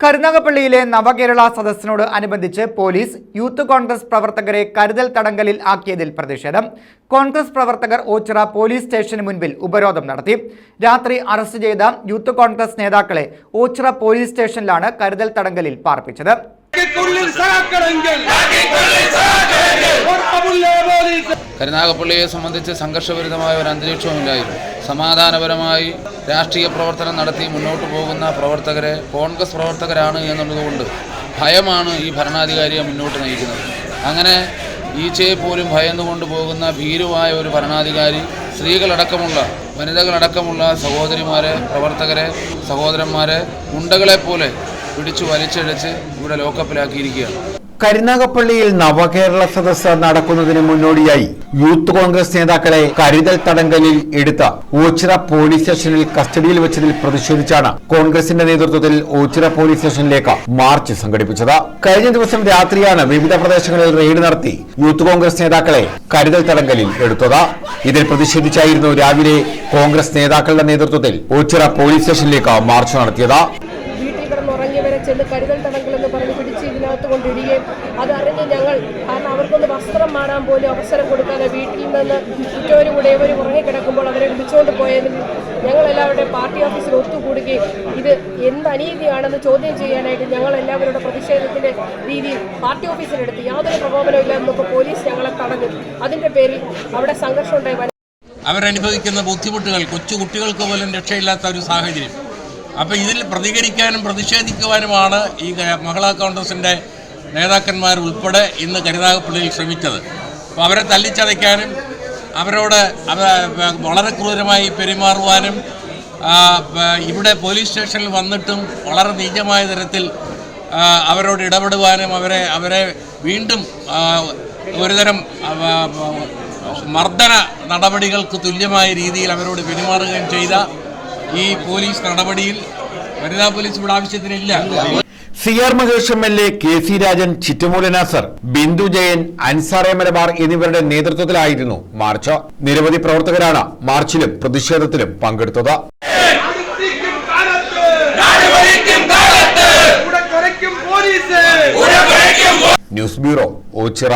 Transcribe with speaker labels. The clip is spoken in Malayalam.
Speaker 1: കരുനാഗപ്പള്ളിയിലെ നവകേരള സദസ്സിനോട് അനുബന്ധിച്ച് പോലീസ് യൂത്ത് കോൺഗ്രസ് പ്രവർത്തകരെ കരുതൽ തടങ്കലിൽ ആക്കിയതിൽ പ്രതിഷേധം. കോൺഗ്രസ് പ്രവർത്തകർ ഓച്ചിറ പോലീസ് സ്റ്റേഷന് മുൻപിൽ ഉപരോധം നടത്തി. രാത്രി അറസ്റ്റ് ചെയ്ത യൂത്ത് കോൺഗ്രസ് നേതാക്കളെ ഓച്ചിറ പോലീസ് സ്റ്റേഷനിലാണ് കരുതൽ തടങ്കലിൽ പാർപ്പിച്ചത്.
Speaker 2: കരുനാഗപ്പള്ളിയെ സംബന്ധിച്ച് സംഘർഷഭരിതമായ ഒരു അന്തരീക്ഷവുമില്ലായിരുന്നു. സമാധാനപരമായി രാഷ്ട്രീയ പ്രവർത്തനം നടത്തി മുന്നോട്ട് പോകുന്ന പ്രവർത്തകരെ കോൺഗ്രസ് പ്രവർത്തകരാണ് എന്നുള്ളതുകൊണ്ട് ഭയമാണ് ഈ ഭരണാധികാരിയെ മുന്നോട്ട് നയിക്കുന്നത്. അങ്ങനെ ഈച്ചയെ പോലും ഭയന്നുകൊണ്ട് പോകുന്ന ഭീരുവായ ഒരു ഭരണാധികാരി സ്ത്രീകളടക്കമുള്ള വനിതകളടക്കമുള്ള സഹോദരിമാരെ പ്രവർത്തകരെ സഹോദരന്മാരെ ഉണ്ടകളെപ്പോലെ പിടിച്ചു വലിച്ചഴച്ച് ഇവിടെ ലോക്കപ്പിലാക്കിയിരിക്കുകയാണ്.
Speaker 3: കരുനാഗപ്പള്ളിയിൽ നവകേരള സദസ്സ് നടക്കുന്നതിന് മുന്നോടിയായി യൂത്ത് കോൺഗ്രസ് നേതാക്കളെ കരുതൽ തടങ്കലിൽ എടുത്ത ഓച്ചിറ പോലീസ് സ്റ്റേഷനിൽ കസ്റ്റഡിയിൽ വെച്ചതിൽ പ്രതിഷേധിച്ചാണ് കോൺഗ്രസിന്റെ നേതൃത്വത്തിൽ ഓച്ചിറ പോലീസ് സ്റ്റേഷനിലേക്ക് മാർച്ച് സംഘടിപ്പിച്ചത്. കഴിഞ്ഞ ദിവസം രാത്രിയാണ് വിവിധ പ്രദേശങ്ങളിൽ റെയ്ഡ് നടത്തി യൂത്ത് കോൺഗ്രസ് നേതാക്കളെ കരുതൽ തടങ്കലിൽ എടുത്തത്. ഇതിൽ പ്രതിഷേധിച്ചായിരുന്നു രാവിലെ കോൺഗ്രസ് നേതാക്കളുടെ നേതൃത്വത്തിൽ ഓച്ചിറ പോലീസ് സ്റ്റേഷനിലേക്ക് മാർച്ച് നടത്തിയത്.
Speaker 4: വീട്ടിൽ കിടന്നുറങ്ങിയവരെ ചെന്ന് കരുതൽ തടങ്കൽ കൊണ്ടിടുകയും അതറിഞ്ഞ് ഞങ്ങൾ കാരണം അവർക്കൊന്ന് വസ്ത്രം മാറാൻ പോലും അവസരം കൊടുക്കാതെ വീട്ടിൽ നിന്ന് ചുറ്റോരും കൂടെ ഇവർ ഉറങ്ങിക്കിടക്കുമ്പോൾ അവരെ വിളിച്ചുകൊണ്ട് പോയതിന് ഞങ്ങൾ എല്ലാവരുടെയും പാർട്ടി ഓഫീസിൽ ഒത്തുകൂടുകയും ഇത് എന്ത് അനീതിയാണെന്ന് ചോദ്യം ചെയ്യാനായിട്ട് ഞങ്ങൾ എല്ലാവരുടെ പ്രതിഷേധത്തിന്റെ രീതിയിൽ പാർട്ടി ഓഫീസിലെടുത്ത് യാതൊരു പ്രകോപനമില്ല എന്നൊക്കെ പോലീസ് ഞങ്ങളെ തടഞ്ഞു. അതിന്റെ പേരിൽ അവിടെ സംഘർഷം ഉണ്ടായി.
Speaker 5: അവരനുഭവിക്കുന്ന ബുദ്ധിമുട്ടുകൾ കൊച്ചു കുട്ടികൾക്ക് പോലും രക്ഷയില്ലാത്ത ഒരു സാഹചര്യം. അപ്പോൾ ഇതിൽ പ്രതികരിക്കാനും പ്രതിഷേധിക്കുവാനുമാണ് ഈ മഹിളാ കോൺഗ്രസിന്റെ നേതാക്കന്മാർ ഉൾപ്പെടെ ഇന്ന് കരുനാഗപ്പള്ളിയിൽ ശ്രമിച്ചത്. അപ്പോൾ അവരെ തല്ലിച്ചതയ്ക്കാനും അവരോട് വളരെ ക്രൂരമായി പെരുമാറുവാനും ഇവിടെ പോലീസ് സ്റ്റേഷനിൽ വന്നിട്ടും വളരെ നീചമായ തരത്തിൽ അവരോട് ഇടപെടുവാനും അവരെ അവരെ വീണ്ടും ഒരുതരം മർദ്ദന നടപടികൾക്ക് തുല്യമായ രീതിയിൽ അവരോട് പെരുമാറുകയും ചെയ്ത ഈ പോലീസ് നടപടിയിൽ വനിതാ പോലീസ് ഇവിടെ ആവശ്യത്തിനില്ല.
Speaker 3: C R Mahesh M L A K C Rajan Chittumala Nasar Bindu Jayan അൻസാറെ Malabar എന്നിവരുടെ നേതൃത്വത്തിലായിരുന്നു മാർച്ച്. നിരവധി പ്രവർത്തകരാണ് മാർച്ചിലും പ്രതിഷേധത്തിലും പങ്കെടുത്തത്. News bureau Ochira